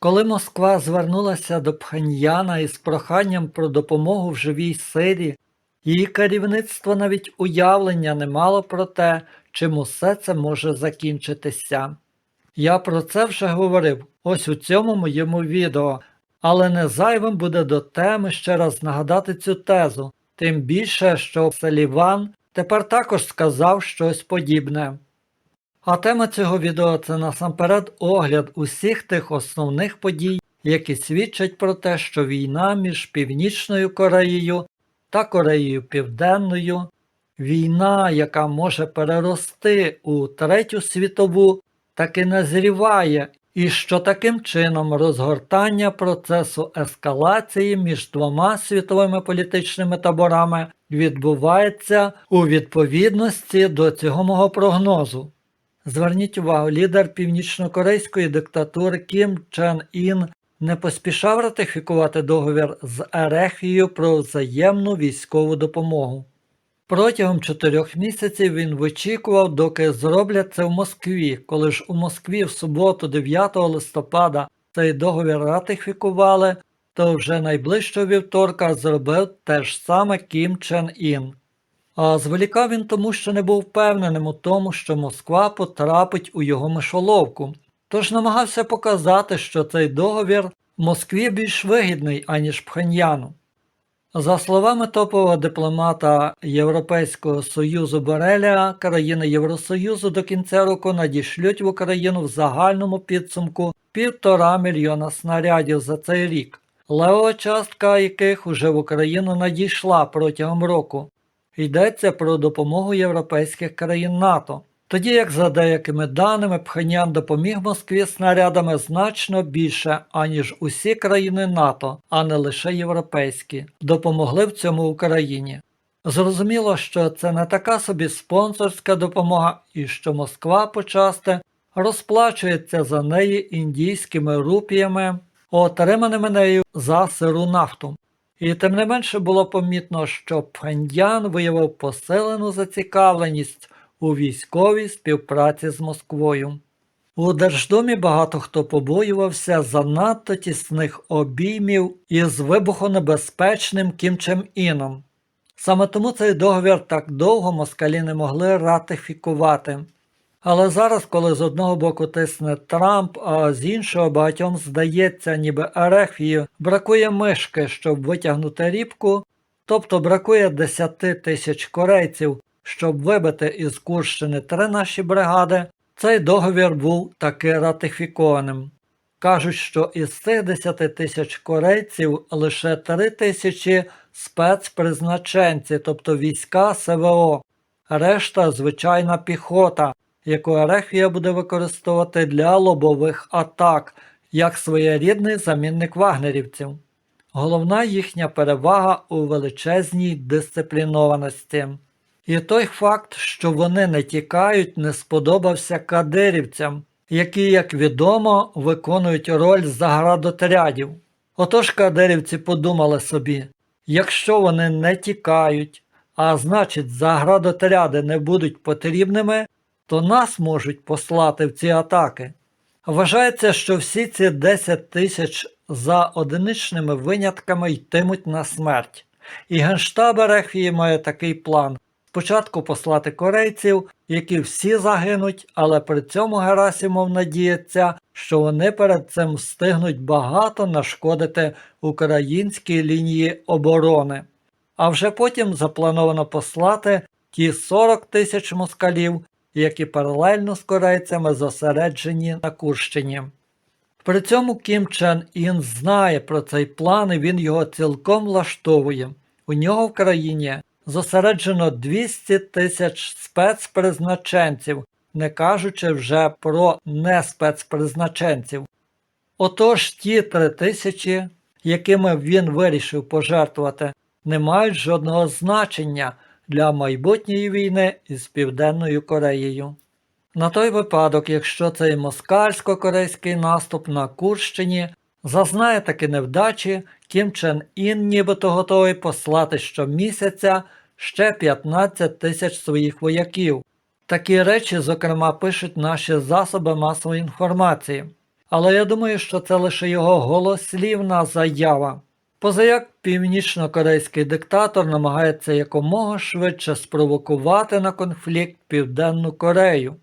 Коли Москва звернулася до Пхеньяна із проханням про допомогу в живій силі, її керівництво навіть уявлення не мало про те, чим усе це може закінчитися. Я про це вже говорив ось у цьому моєму відео, але не зайвим буде до теми ще раз нагадати цю тезу, тим більше, що Саліван тепер також сказав щось подібне. А тема цього відео це насамперед огляд усіх тих основних подій, які свідчать про те, що війна між Північною Кореєю та Кореєю Південною, війна, яка може перерости у Третю світову, таки назріває, і що таким чином розгортання процесу ескалації між двома світовими політичними таборами відбувається у відповідності до цього мого прогнозу. Зверніть увагу, лідер північнокорейської диктатури Кім Чен Ін не поспішав ратифікувати договір з Ерехією про взаємну військову допомогу. Протягом чотирьох місяців він вичікував, доки зроблять це в Москві, коли ж у Москві в суботу, 9 листопада, цей договір ратифікували, то вже найближчого вівторка зробив те ж саме Кім Чен Ін. А зволікав він тому, що не був впевненим у тому, що Москва потрапить у його мишоловку, тож намагався показати, що цей договір Москві більш вигідний, аніж Пхеньяну. За словами топового дипломата Європейського Союзу Бореля, країни Євросоюзу до кінця року надішлють в Україну в загальному підсумку півтора мільйона снарядів за цей рік, левова частка яких уже в Україну надійшла протягом року. Йдеться про допомогу європейських країн НАТО. Тоді як за деякими даними Пхенян допоміг Москві снарядами значно більше, аніж усі країни НАТО, а не лише європейські, допомогли в цьому Україні. Зрозуміло, що це не така собі спонсорська допомога і що Москва почасти розплачується за неї індійськими рупіями, отриманими нею за сиру нафту. І тим не менше було помітно, що Пхендян виявив посилену зацікавленість у військовій співпраці з Москвою. У Держдумі багато хто побоювався занадто тісних обіймів із вибухонебезпечним Кім Чен Іном. Саме тому цей договір так довго москалі не могли ратифікувати. Але зараз, коли з одного боку тисне Трамп, а з іншого багатьом здається, ніби Ерефії бракує мишки, щоб витягнути рібку, тобто бракує 10 тисяч корейців, щоб вибити із Курщини три наші бригади, цей договір був таки ратифікованим. Кажуть, що із цих 10 тисяч корейців лише 3 тисячі спецпризначенці, тобто війська СВО, решта звичайна піхота, яку Ерефія буде використовувати для лобових атак, як своєрідний замінник вагнерівців. Головна їхня перевага у величезній дисциплінованості. І той факт, що вони не тікають, не сподобався кадирівцям, які, як відомо, виконують роль заградотрядів. Отож кадирівці подумали собі, якщо вони не тікають, а значить заградотряди не будуть потрібними, то нас можуть послати в ці атаки. Вважається, що всі ці 10 тисяч за одиничними винятками йтимуть на смерть. І Генштаб Ерефії має такий план спочатку послати корейців, які всі загинуть, але при цьому Герасимов надіється, що вони перед цим встигнуть багато нашкодити українській лінії оборони. А вже потім заплановано послати ті 40 тисяч москалів, які паралельно з корейцями зосереджені на Курщині. При цьому Кім Чен Ін знає про цей план і він його цілком влаштовує. У нього в країні зосереджено 200 тисяч спецпризначенців, не кажучи вже про неспецпризначенців. Отож ті три тисячі, якими він вирішив пожертвувати, не мають жодного значення для майбутньої війни із Південною Кореєю. На той випадок, якщо цей москальсько-корейський наступ на Курщині зазнає таки невдачі, Кім Чен Ін нібито готовий послати щомісяця ще 15 тисяч своїх вояків. Такі речі, зокрема, пишуть наші засоби масової інформації. але я думаю, що це лише його голослівна заява. Позаяк північно-корейський диктатор намагається якомога швидше спровокувати на конфлікт Південну Корею.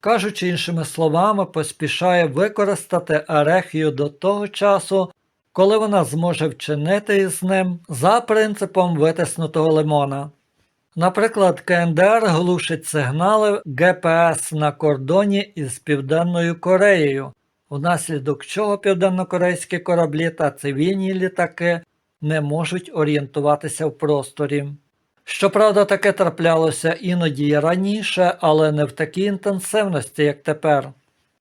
Кажучи іншими словами, поспішає використати Ерехію до того часу, коли вона зможе вчинити із ним за принципом витиснутого лимона. Наприклад, КНДР глушить сигнали ГПС на кордоні із Південною Кореєю, внаслідок чого південнокорейські кораблі та цивільні літаки не можуть орієнтуватися в просторі. Щоправда, таке траплялося іноді й раніше, але не в такій інтенсивності, як тепер.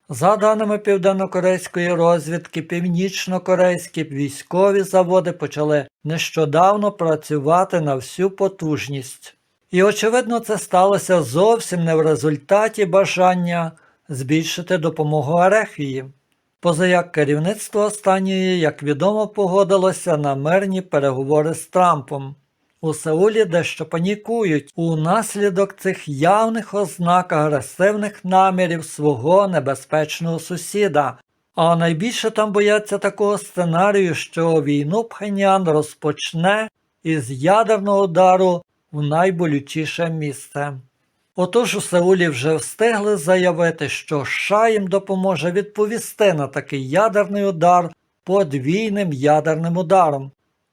За даними південнокорейської розвідки, північно-корейські військові заводи почали нещодавно працювати на всю потужність. І, очевидно, це сталося зовсім не в результаті бажання збільшити допомогу Арехії. Позаяк керівництво останньої, як відомо, погодилося на мирні переговори з Трампом. У Сеулі дещо панікують унаслідок цих явних ознак агресивних намірів свого небезпечного сусіда. А найбільше там бояться такого сценарію, що війну Пхенян розпочне із ядерного удару в найболючіше місце. Отож у Сеулі вже встигли заявити, що США їм допоможе відповісти на такий ядерний удар подвійним ядерним ударом.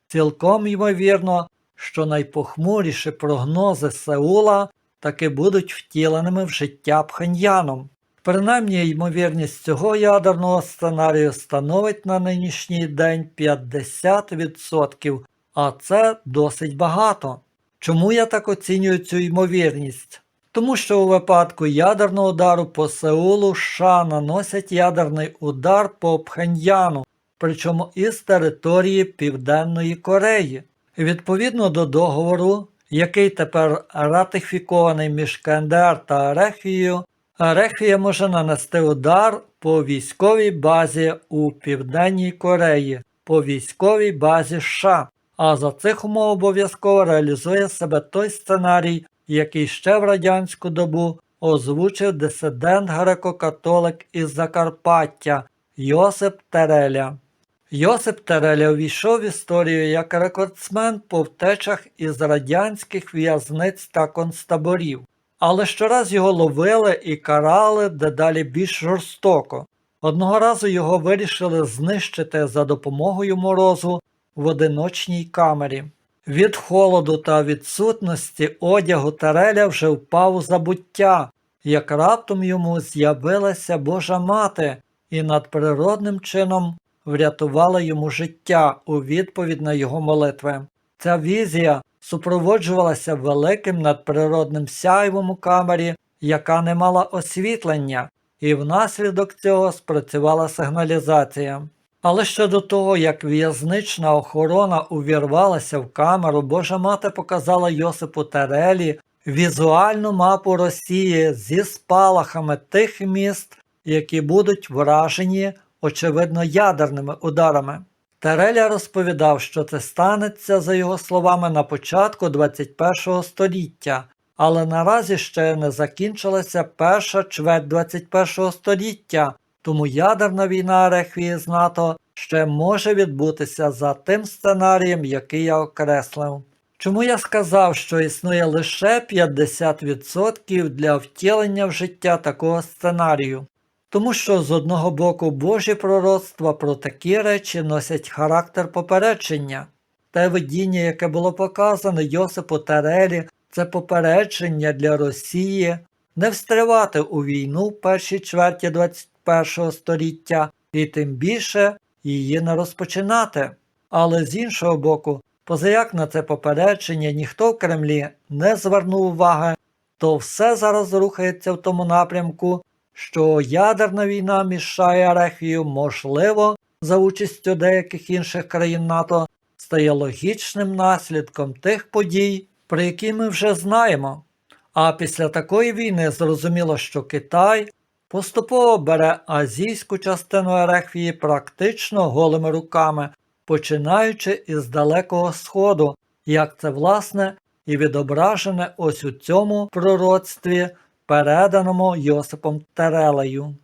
Цілком ймовірно, що найпохмуріші прогнози Сеула таки будуть втіленими в життя Пхеньяном. Принаймні ймовірність цього ядерного сценарію становить на нинішній день 50%, а це досить багато. Чому я так оцінюю цю ймовірність? Тому що у випадку ядерного удару по Сеулу США наносять ядерний удар по Пхеньяну, причому із території Південної Кореї. Відповідно до договору, який тепер ратифікований між КНДР та Арехією, Арехія може нанести удар по військовій базі у Південній Кореї, по військовій базі США. А за цих умов обов'язково реалізує себе той сценарій, який ще в радянську добу озвучив дисидент греко-католик із Закарпаття Йосип Тереля. Йосип Тереля увійшов в історію як рекордсмен по втечах із радянських в'язниць та концтаборів, але щораз його ловили і карали дедалі більш жорстоко. Одного разу його вирішили знищити за допомогою морозу в одиночній камері. Від холоду та відсутності одягу Тереля вже впав у забуття, як раптом йому з'явилася Божа мати і надприродним чином врятувала йому життя у відповідь на його молитви. Ця візія супроводжувалася великим надприродним сяйвом у камері, яка не мала освітлення, і внаслідок цього спрацювала сигналізація. Але ще до того, як в'язнична охорона увірвалася в камеру, Божа мати показала Йосипу Терелі візуальну мапу Росії зі спалахами тих міст, які будуть вражені, очевидно, ядерними ударами. Тереля розповідав, що це станеться, за його словами, на початку 21 століття, але наразі ще не закінчилася перша чверть 21 століття, тому ядерна війна Рехвії з НАТО ще може відбутися за тим сценарієм, який я окреслив. Чому я сказав, що існує лише 50% для втілення в життя такого сценарію? Тому що з одного боку Божі пророцтва про такі речі носять характер попередження. Те видіння, яке було показане Йосипу Тарелі, це попередження для Росії не встривати у війну в першій чверті 21 століття і тим більше її не розпочинати. Але з іншого боку, позаяк на це попередження ніхто в Кремлі не звернув уваги, то все зараз рухається в тому напрямку, що ядерна війна між США і можливо, за участю деяких інших країн НАТО, стає логічним наслідком тих подій, про які ми вже знаємо. А після такої війни зрозуміло, що Китай поступово бере азійську частину Ерехвії практично голими руками, починаючи із Далекого Сходу, як це власне і відображене ось у цьому пророцтві, переданому Йосипом Терелею.